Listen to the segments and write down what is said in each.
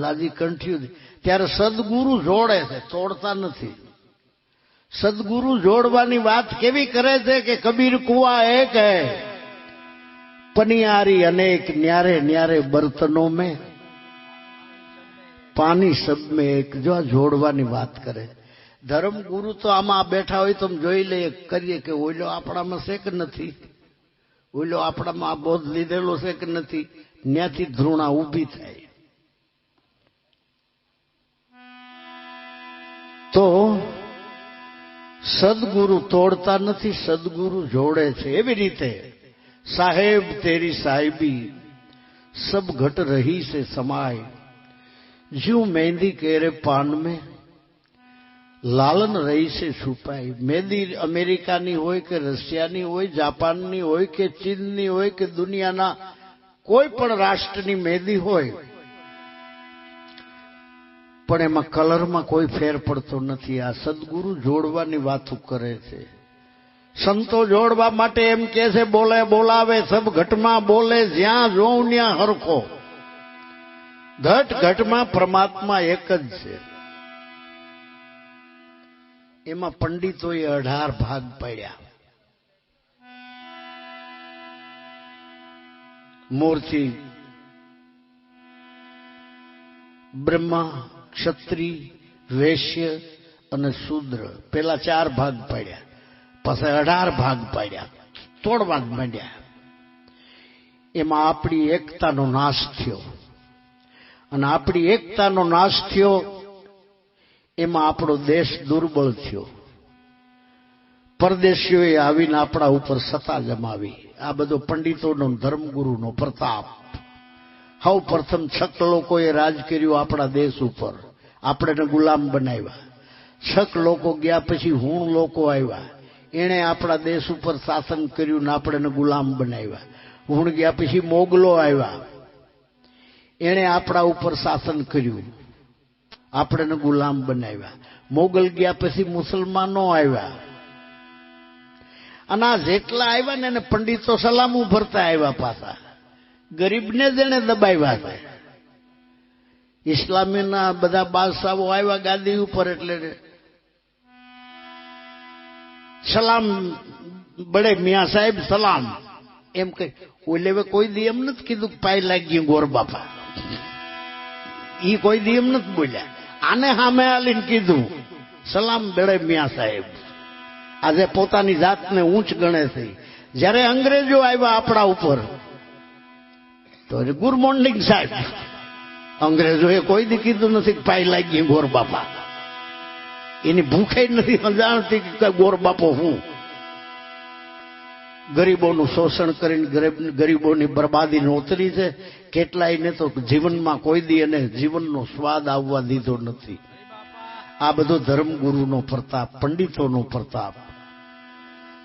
દાદી કંઠ્યું ત્યારે સદગુરુ જોડે છે, તોડતા નથી. સદગુરુ જોડવાની વાત કેવી કરે છે કે કબીર કુવા એક હૈ. પનિયારી અનેક ન્યારે ન્યારે બર્તનો મેં. પાણી સબ મેં એક. જો જોડવાની વાત કરે. ધર્મ ગુરુ તો આમાં બેઠા હોય તો જોઈ લઈએ, કરીએ કે ઓઈલો આપણામાં છે કે નથી. ઓઈલો આપણામાં આ બોધ લીધેલો છે કે નથી. ત્યાંથી ધૃણા ઊભી થાય. તો સદગુરુ તોડતા નથી, સદગુરુ જોડે છે. એવી રીતે સાહેબ તેરી સાહેબી, સબ ઘટ રહી છે સમાય. જ્યુ મહેંદી કેરે પાન में લાલન રહી છે છુપાઈ મહેંદી અમેરિકાની હોય કે રશિયાની હોય, જાપાનની હોય કે ચીનની હોય કે દુનિયાના કોઈ પણ રાષ્ટ્રની મહેંદી હોય પણ એમાં કલરમાં કોઈ ફેર પડતો નથી. આ સદગુરુ જોડવાની વાતો કરે છે. સંતો જોડવા માટે એમ કે છે, બોલે, બોલાવે, સબ ઘટમાં બોલે, જ્યાં જોઉં ત્યાં હરખો. ઘટ ઘટમાં પરમાત્મા એક જ છે. એમાં પંડિતોએ અઢાર ભાગ પાડ્યા. મૂર્તિ, બ્રહ્મા ક્ષત્રિય વૈશ્ય અને શુદ્ર. પેલા ચાર ભાગ પાડ્યા. પછી અઢાર ભાગ પાડ્યા. તોડવા માંડ્યા. એમાં આપણી એકતાનો નાશ થયો. અને આપણી એકતાનો નાશ થયો, એમાં આપણો દેશ દુર્બળ થયો. પરદેશીઓએ આવીને આપણા ઉપર સત્તા જમાવી. આ બધો પંડિતોનો ધર્મગુરુનો પ્રતાપ. સૌ પ્રથમ છક લોકોએ રાજ કર્યું આપણા દેશ ઉપર. આપણે ગુલામ બનાવ્યા. છક લોકો ગયા પછી હુણ લોકો આવ્યા. એણે આપણા દેશ ઉપર શાસન કર્યું ને આપણે ગુલામ બનાવ્યા. હુણ ગયા પછી મોગલો આવ્યા. એણે આપણા ઉપર શાસન કર્યું. આપણે ગુલામ બનાવ્યા. મોગલ ગયા પછી મુસલમાનો આવ્યા. અને આ જેટલા આવ્યા ને એને પંડિતો સલામ ભરતા આવ્યા પાછા. ગરીબને જ એને દબાવ્યા છે. ઇસ્લામીના બધા બાદશાહો આવ્યા ગાદી ઉપર એટલે સલામ બડે મિયા સાહેબ સલામ. એમ કે, ઓલે કોઈ દી એમ નથી કીધું પાય લાગી ગોર બાપા. ઈ કોઈ દી એમ નથી બોલ્યા. આને સામે આલીને કીધું, સલામ બેડે મિયા સાહેબ. આજે પોતાની જાતને ઊંચ ગણે છે. જ્યારે અંગ્રેજો આવ્યા આપણા ઉપર, તો ગુડ સાહેબ. અંગ્રેજોએ કોઈ દી કીધું નથી પાય લાગી ગોર બાપા. એની ભૂખે નથી જાણતી કે ગોર બાપો હું. ગરીબોનું શોષણ કરીને ગરીબોની બરબાદી નોતરી છે કેટલાયને તો જીવનમાં કોઈ દી એને જીવનનો સ્વાદ આવવા દીધો નથી. આ બધો ધર્મગુરુનો પ્રતાપ, પંડિતોનો પ્રતાપ.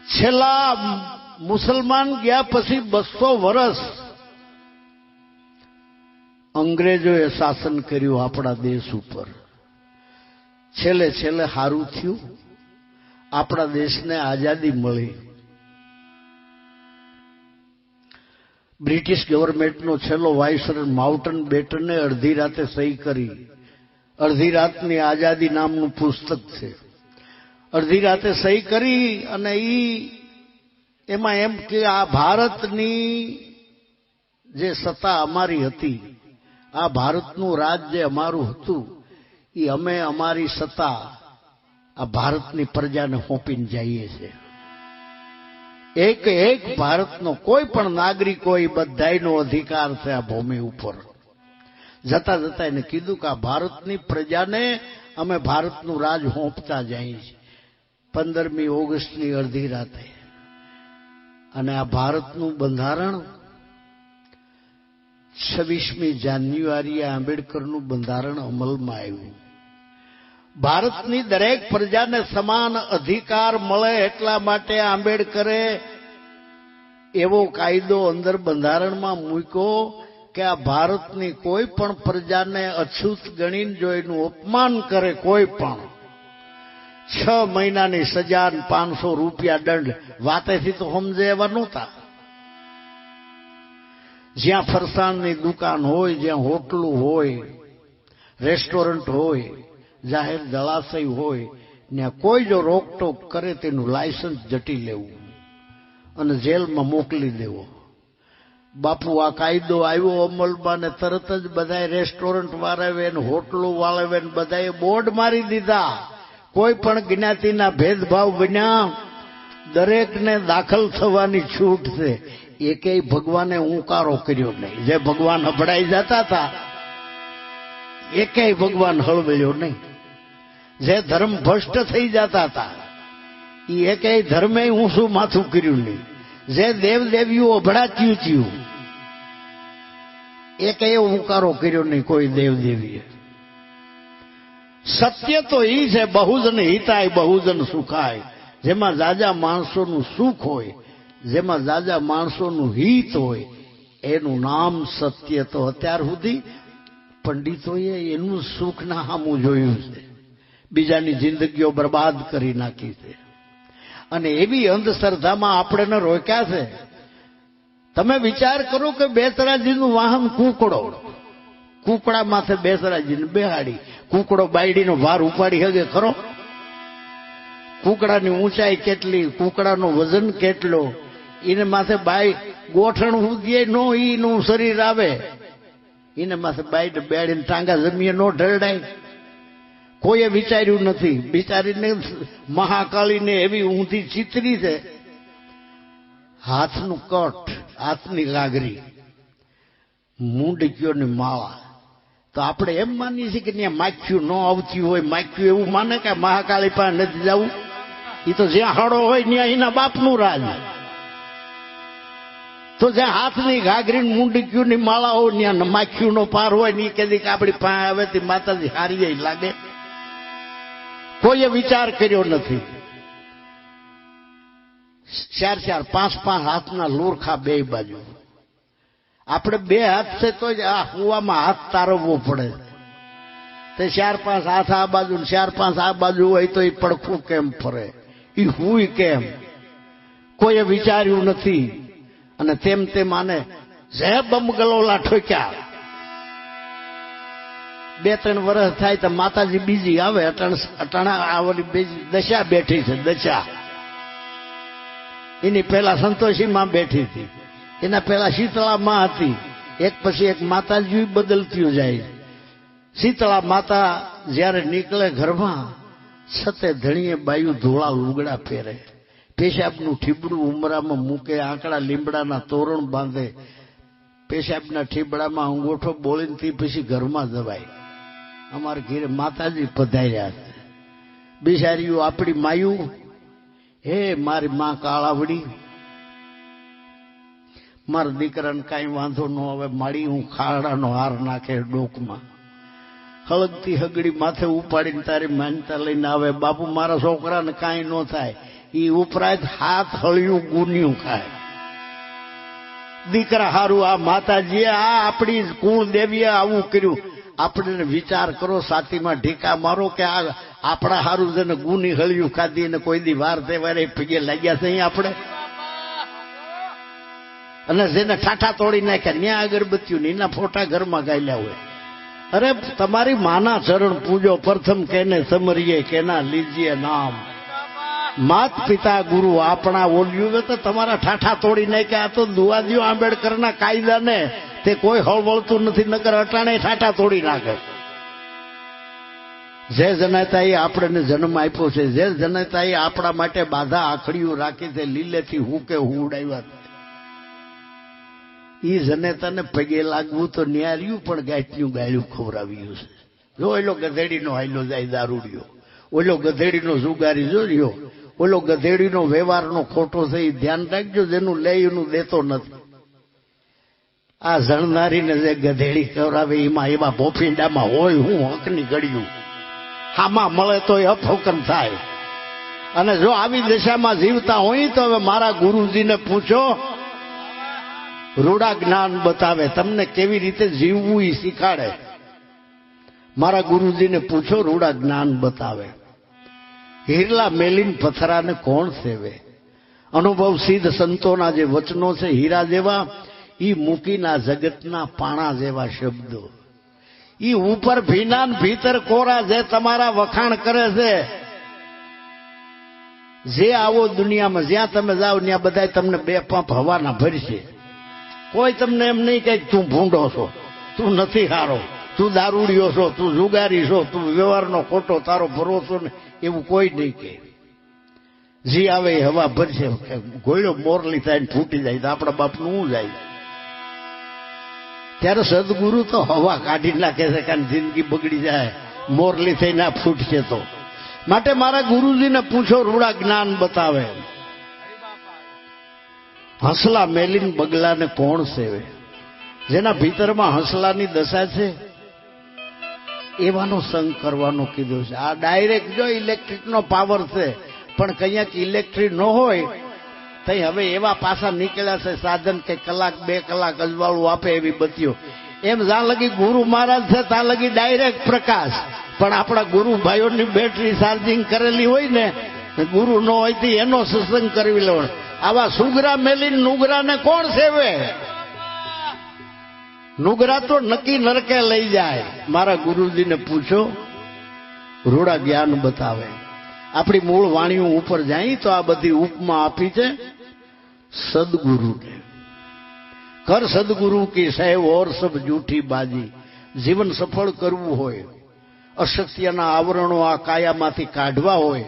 છેલ્લા મુસલમાન ગયા પછી બસો વર્ષ અંગ્રેજોએ શાસન કર્યું આપણા દેશ ઉપર. છેલ્લે છેલ્લે સારું થયું. આપણા દેશને આઝાદી મળી. બ્રિટિશ ગવર્મેન્ટનો છેલ્લો વાઇસરોય માઉન્ટન બેટને અડધી રાતે સહી કરી. અડધી રાતની આઝાદી નામનું પુસ્તક છે. અડધી રાતે સહી કરી અને એ એમાં એમ કે આ ભારતની જે સત્તા અમારી હતી આ ભારતનું રાજ્ય અમારું હતું. એ અમે અમારી સત્તા આ ભારતની પ્રજાને સોંપીને જઈએ છીએ એક એક ભારતનો કોઈ પણ નાગરિક હોય બધાનો અધિકાર છે આ ભૂમિ ઉપર. જતા જતા એને કીધું કે આ ભારતની પ્રજાને અમે ભારતનું રાજ હોંપતા જઈએ છીએ. પંદરમી ઓગસ્ટની અડધી રાતે. અને આ ભારતનું બંધારણ છવ્વીસમી જાન્યુઆરીએ આંબેડકરનું બંધારણ અમલમાં આવ્યું. ભારતની દરેક પ્રજાને સમાન અધિકાર મળે એટલા માટે આંબેડકરે એવો કાયદો અંદર બંધારણમાં મૂક્યો કે આ ભારતની કોઈ પણ પ્રજાને અછૂત ગણીને જો એનું અપમાન કરે કોઈ પણ, છ મહિનાની સજા પાંચસો રૂપિયા દંડ, વાતેથી તો સમજે એવા નહોતા. જ્યાં ફરસાણની દુકાન હોય, જ્યાં હોટલું હોય, રેસ્ટોરન્ટ હોય, જાહેર જળાશય હોય, ત્યાં કોઈ જો રોકટોક કરે તેનું લાયસન્સ જટી લેવું અને જેલમાં મોકલી દેવો. બાપુ, આ કાયદો આવ્યો અમલમાં ને તરત જ બધાએ રેસ્ટોરન્ટ વાળાવે ને હોટલો વાળાવે ને બધાએ બોર્ડ મારી દીધા. કોઈ પણ જ્ઞાતિના ભેદભાવ બન્યા દરેકને દાખલ થવાની છૂટ છે. એકેય ભગવાને ઉંકારો કર્યો નહીં. જે ભગવાન અભડાઈ જતા હતા, એકેય ભગવાન હળવ્યો નહીં. જે ધર્મ ભ્રષ્ટ થઈ જતા હતા એ એકેય ધર્મે ઊંસું માથું કર્યું નહીં. જે દેવદેવીઓ અભડાચ્યું થયું, એકેય ઉંકારો કર્યો નહીં કોઈ દેવદેવીએ. સત્ય તો એ છે, બહુજન હિતાય, બહુજન સુખાય. જેમાં જાજા માણસોનું સુખ હોય જેમાં જાજા માણસોનું હિત હોય, એનું નામ સત્ય તો અત્યાર સુધી પંડિતોએ એનું સુખ ના હામું જોયું છે. બીજાની જિંદગીઓ બરબાદ કરી નાખી છે. અને એવી અંધશ્રદ્ધામાં આપણે રોક્યા છે. તમે વિચાર કરો કે બેસરાજીનું વાહન કૂકડો. કૂકડા માથે બેસરાજીને બેહાડી, કૂકડો બાયડીનો ભાર ઉપાડી હગે ખરો? કૂકડાની ઊંચાઈ કેટલી, કૂકડાનો વજન કેટલો? એને માથે બાઈ ગોઠણ ઉગીએ નો ઈનું શરીર આવે. એને માથે બાઈ બેડીને ટાંગા જમીએ નો ઢળડાય કોઈએ વિચાર્યું નથી. બિચારીને મહાકાળીને એવી ઊંધી ચિતરી છે. હાથનું કટ હાથની લાગરી. મૂંડકીઓની માળા તો આપણે એમ માનીએ છીએ કે ત્યાં માખ્યું ન આવતી હોય, માખ્યું એવું માને કે મહાકાળી પાસે નથી જવું? એ તો જ્યાં હળો હોય, ત્યાં એના બાપનું રાજ. તો જ્યાં હાથની ઘાઘરી મૂંડકીઓની માળા હોય ત્યાં માખ્યું નો પાર હોય ને કદી આપણી પાસે આવે તે માતાજી હારી લાગે. કોઈએ વિચાર કર્યો નથી. ચાર ચાર પાંચ પાંચ હાથના લોરખા બે બાજુ. આપણે બે હાથ છે તો જ આ હુવામાં હાથ તારવવો પડે. તે ચાર પાંચ હાથ આ બાજુ ચાર પાંચ આ બાજુ હોય તો એ પડખું કેમ ફરે? એ હુય કેમ? કોઈએ વિચાર્યું નથી. અને તેમ તેમ આને જે બમગલોલા ઠોક્યા. બે, ત્રણ વર્ષ થાય તો માતાજી બીજી આવે, અટણ આવલી બીજી, દશા બેઠી છે, દશા. એની પહેલા સંતોષીમાં બેઠી હતી. એના પહેલા શીતળામાં હતી. એક પછી એક માતાજી બદલતી જાય. શીતળા માતા જ્યારે નીકળે ઘરમાં, સતે ધણીએ બાયું ધોળા લુગડા પહેરે. પેશાબનું ઠીબડું ઉમરામાં મૂકે, આંકડા લીમડાના તોરણ બાંધે. પેશાબના ઠીબડામાં અંગોઠો બોલીને તે પછી ઘરમાં દવાય અમારા ઘેરે માતાજી પધાર્યા બિચારીઓ આપણી માયું, હે મારી માં કાળાવડી, મારા દીકરાને કાંઈ વાંધો ન આવે માડી હું ખાડાનો હાર નાખે ડોકમાં. હળગતી હગડી માથે ઉપાડીને તારી માનતા લઈને આવે. બાપુ, મારા છોકરાને કાંઈ ન થાય. એ ઉપરાંત હાથ હળિયું ગુન્યું ખાય. દીકરા હારું, આ માતાજીએ આ આપણી કુળ દેવીએ આવું કર્યું. આપણે વિચાર કરો, સાતીમાં ઢીકા મારો કે આ આપણા હારું જેને ગુની હળિયું ખાધી ને કોઈ દી વાર તહેવારે પગે લાગ્યા છે આપણે? અને જેને ઠાઠા તોડી નાખ્યા, ન્યા અગરબત્તીઓ એના ફોટા ઘરમાં ગાયેલા હોય. અરે, તમારી માના ચરણ પૂજો, પ્રથમ કેને સમરીએ, કેના લીજીએ નામ. માત પિતા ગુરુ આપણા ઓલ્યું તો તમારા ઠાઠા તોડી નાખ્યા. તો દુવાદીઓ આંબેડકરના કાયદાને તે કોઈ હળવળતું નથી નગર અટાણે ઠાઠા તોડી નાખે. જે જનતાએ આપણને જન્મ આપ્યો છે, જે જનતાએ આપણા માટે બાધા આખડીઓ રાખી છે, લીલેથી હું કે હું ઉડાવ્યા એ જનેતાને પગે લાગવું તો ન્યાર્યું, પણ ગાંઠિયું ગાયું ખવડાવ્યું છે. જો એલો ગધેડીનો હાઈલો જાય દારૂડિયો. ઓલો ગધેડીનો જુગારી જોજો ઓલો ગધેડીનો વ્યવહારનો ખોટો એ ધ્યાન રાખજો, જેનું લે એનું દેતો નથી. આ જણનારીને જે ગધેડી ખવડાવે, એમાં એવા ભોફીંડામાં હોય, હું હકની ગળ્યું. હામાં મળે તો એ અફોકન થાય. અને જો આવી દિશામાં જીવતા હોય, તો હવે મારા ગુરુજીને પૂછો, રૂડા જ્ઞાન બતાવે, તમને કેવી રીતે જીવવું એ શીખાડે? મારા ગુરુજીને પૂછો, રૂડા જ્ઞાન બતાવે. હિરલા મેલીન પથરાને કોણ સેવે? અનુભવ સિદ્ધ સંતોના જે વચનો છે, હીરા જેવા એ મૂકીના જગતના પાણા જેવા શબ્દો. એ ઉપર ભીના ભીતર કોરા જે તમારા વખાણ કરે છે. જે આવો દુનિયામાં, જ્યાં તમે જાઓ, ત્યાં બધા તમને બે પાંપ હવાના ભરશે. કોઈ તમને એમ નહીં કહે તું ભૂંડો છો, તું નથી હારો. તું દારૂડિયો છો, તું જુગારી છો, તું વ્યવહારનો ખોટો તારો ભરોસો ને, એવું કોઈ નહીં કે. જી આવે, હવા ભરશે. ગોળ્યો મોરલી થાય ને ફૂટી જાય, તો આપણા બાપનું હું જાય? ત્યારે સદગુરુ તો હવા કાઢી નાખે છે, કારણ જિંદગી બગડી જાય. મોરલી થઈને આ ફૂટશે તો. માટે મારા ગુરુજીને પૂછો, રૂડા જ્ઞાન બતાવે. હસલા મેલીન બગલાને કોણ સેવે? જેના ભીતરમાં હસલાની દશા છે એવાનો સંગ કરવાનો કીધું છે. આ ડાયરેક્ટ જો ઇલેક્ટ્રિકનો પાવર છે, પણ કંઈક ઇલેક્ટ્રિક ન હોય, તઈ હવે એવા પાસા નીકળ્યા છે, સાધન કે કલાક, બે કલાક અજવાળું આપે એવી બત્તીઓ. એમ જ્યાં લગી ગુરુ મહારાજ છે, ત્યાં લગી ડાયરેક્ટ પ્રકાશ. પણ આપણા ગુરુ ભાઈઓની બેટરી ચાર્જિંગ કરેલી હોય ને, ગુરુ ન હોય એનો સત્સંગ કરવી લેવાનો. આવા સુગરા મેલી નુગરાને કોણ સેવે? નુગરા તો નક્કી નરકે લઈ જાય. મારા ગુરુજીને પૂછો, રૂડા જ્ઞાન બતાવે. આપણી મૂળ વાણીઓ ઉપર જાય તો આ બધી ઉપમા આપી છે, સદગુરુને. કર સદગુરુ કે સાહેબ ઓર સબ જૂઠી બાજી. જીવન સફળ કરવું હોય, અશક્તિના આવરણો આ કાયામાંથી કાઢવા હોય,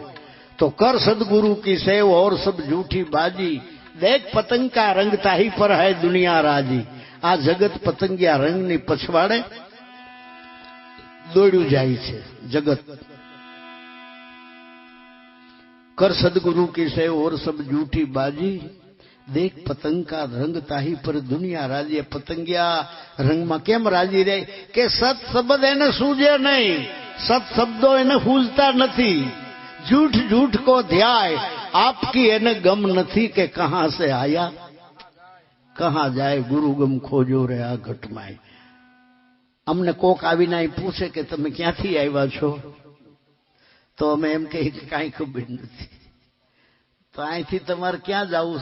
તો કર સદગુરુ કી સેવ ઓર સબ જૂઠી બાજી. દેખ પતંગ કા રંગ તાહી પર હૈ દુનિયા રાજી. આ જગત પતંગિયા રંગની પછવાડે દોડ્યું જાય છે, જગત. કર સદગુરુ કિસે ઓર સબ જૂઠી બાજી, દેખ પતંગ કા રંગ તાહી પર દુનિયા રાજ્ય પતંગિયા રંગમાં કેમ રાજી રહે? કે સત શબ્દ એને સૂજે નહીં, સત શબ્દો એને સૂજતા નથી. જૂઠ જૂઠ કો ધ્યાય, આપકી એને ગમ નથી કે કહા સે આયા? કહાં જાય, ગુરુ ગમ ખોજો રે આ ઘટમાં અમને કોક આવીને અહીં પૂછે કે, તમે ક્યાંથી આવ્યા છો? તો અમે એમ કહીએ કે, કાંઈ ખબર નથી. તો અહીંથી તમારે ક્યાં જવું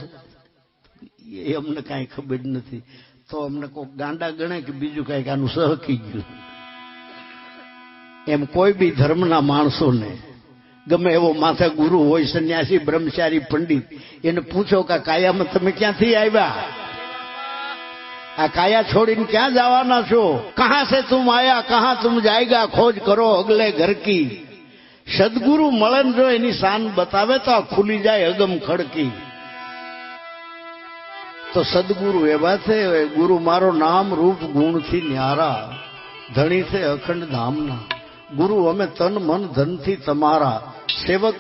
એ અમને કાંઈ ખબર નથી. તો અમને કોઈ ગાંડા ગણે કે, બીજું કાંઈક આનું સહકી ગયું. એમ કોઈ બી ધર્મના માણસોને, ગમે એવો માથા ગુરુ હોય, સંન્યાસી, બ્રહ્મચારી, પંડિત, એને પૂછો કે, કાયામાં તમે ક્યાંથી આવ્યા? કાયા છોડીને ક્યાં જવાના છો? કહા સે તુમ આયા કહા તુમ જાયગા, ખોજ કરો અગલે ઘર કી સદગુરુ મળે જો એની શાન બતાવે તો ખુલી જાય અગમ ખડકી. તો સદગુરુ એવા છે ગુરુ મારો નામ રૂપ ગુણથી ન્યારા, ધણી છે અખંડ ધામના. ગુરુ, અમે તન મન ધનથી તમારા. સેવક